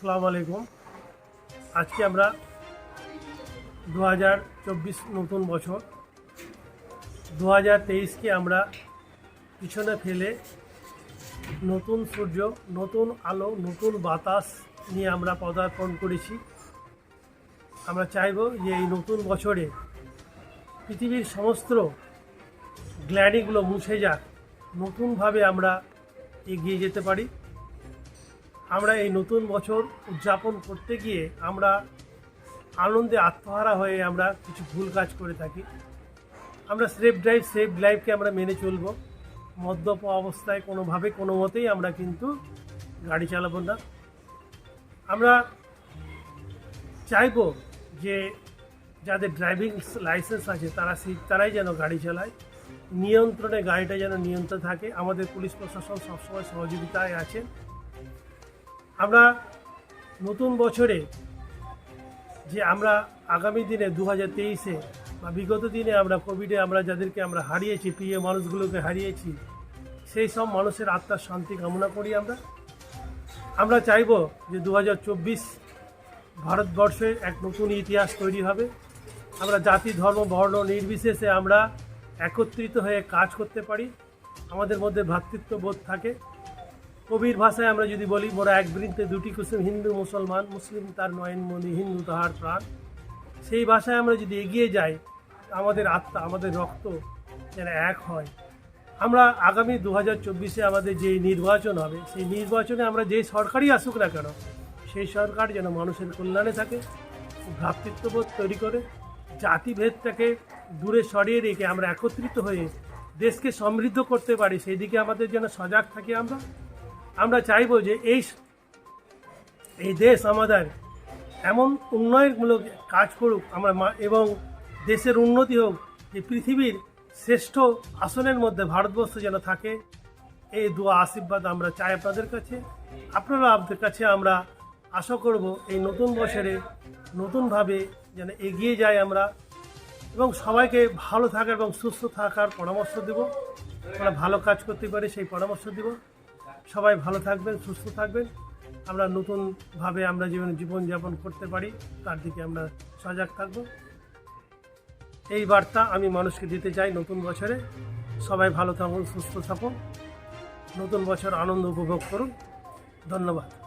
আসসালামু আলাইকুম। আজকে আমরা দু হাজার চব্বিশ নতুন বছর। দু হাজার তেইশকে আমরা পিছনে ফেলে নতুন সূর্য, নতুন আলো, নতুন বাতাস নিয়ে আমরা পদার্পণ করেছি। আমরা চাইব যে এই নতুন বছরে পৃথিবীর সমস্ত গ্ল্যাডিগুলো মুছে যাক, নতুনভাবে আমরা এগিয়ে যেতে পারি। আমরা এই নতুন বছর উদযাপন করতে গিয়ে আমরা আনন্দে আত্মহারা হয়ে আমরা কিছু ভুল কাজ করে থাকি। আমরা সেফ ড্রাইভ সেফ লাইফকে আমরা মেনে চলব। মদ্যপ অবস্থায় কোনোভাবে, কোনো মতেই আমরা কিন্তু গাড়ি চালাবো না। আমরা চাইব যে যাদের ড্রাইভিং লাইসেন্স আছে, তারা তারাই যেন গাড়ি চালায়। নিয়ন্ত্রণে গাড়িটা যেন নিয়ন্ত্রণ থাকে। আমাদের পুলিশ প্রশাসন সবসময় সহযোগিতায় আছেন আমরা নতুন বছরে যে আমরা আগামী দিনে দু হাজার তেইশে বা বিগত দিনে আমরা কোভিডে আমরা যাদেরকে আমরা হারিয়েছি, প্রিয় মানুষগুলোকে হারিয়েছি, সেই সব মানুষের আত্মার শান্তি কামনা করি আমরা। আমরা চাইব যে দু হাজার চব্বিশ ভারতবর্ষে এক নতুন ইতিহাস তৈরি হবে। আমরা জাতি, ধর্ম, বর্ণ নির্বিশেষে আমরা একত্রিত হয়ে কাজ করতে পারি। আমাদের মধ্যে ভ্রাতৃত্ববোধ থাকে। কবির ভাষায় আমরা যদি বলি, মোরা এক বৃন্তে দুটি কুসুম, হিন্দু, মুসলমান, মুসলিম, তার নয়নমণি হিন্দু, তাহার প্রাণ। সেই ভাষায় আমরা যদি এগিয়ে যাই, আমাদের আত্মা, আমাদের রক্ত যেন এক হয়। আমরা আগামী দু হাজার চব্বিশে আমাদের যে নির্বাচন হবে, সেই নির্বাচনে আমরা যেই সরকারই আসুক না কেন, সেই সরকার যেন মানুষের কল্যাণে থাকে, ভ্রাতৃত্ববোধ তৈরি করে, জাতিভেদটাকে দূরে সরিয়ে রেখে আমরা একত্রিত হয়ে দেশকে সমৃদ্ধ করতে পারি, সেই দিকে আমাদের যেন সজাগ থাকি আমরা। আমরা চাইব যে এই এই দেশ আমাদের এমন উন্নয়নমূলক কাজ করুক, আমরা এবং দেশের উন্নতি হোক, যে পৃথিবীর শ্রেষ্ঠ আসনের মধ্যে ভারতবর্ষ যেন থাকে, এই দোয়া, আশীর্বাদ আমরা চাই আপনাদের কাছে। আপনারা আপনাদের কাছে আমরা আশা করব এই নতুন বছরে নতুনভাবে যেন এগিয়ে যাই আমরা, এবং সবাইকে ভালো থাকার এবং সুস্থ থাকার পরামর্শ দেব। আমরা ভালো কাজ করতে পারি, সেই পরামর্শ দেব। সবাই ভালো থাকবেন, সুস্থ থাকবেন। আমরা নতুনভাবে আমরা জীবন জীবনযাপন করতে পারি, তার দিকে আমরা সজাগ থাকব। এই বার্তা আমি মানুষকে দিতে চাই নতুন বছরে। সবাই ভালো থাকুন, সুস্থ থাকুন। নতুন বছর আনন্দ উপভোগ করুন। ধন্যবাদ।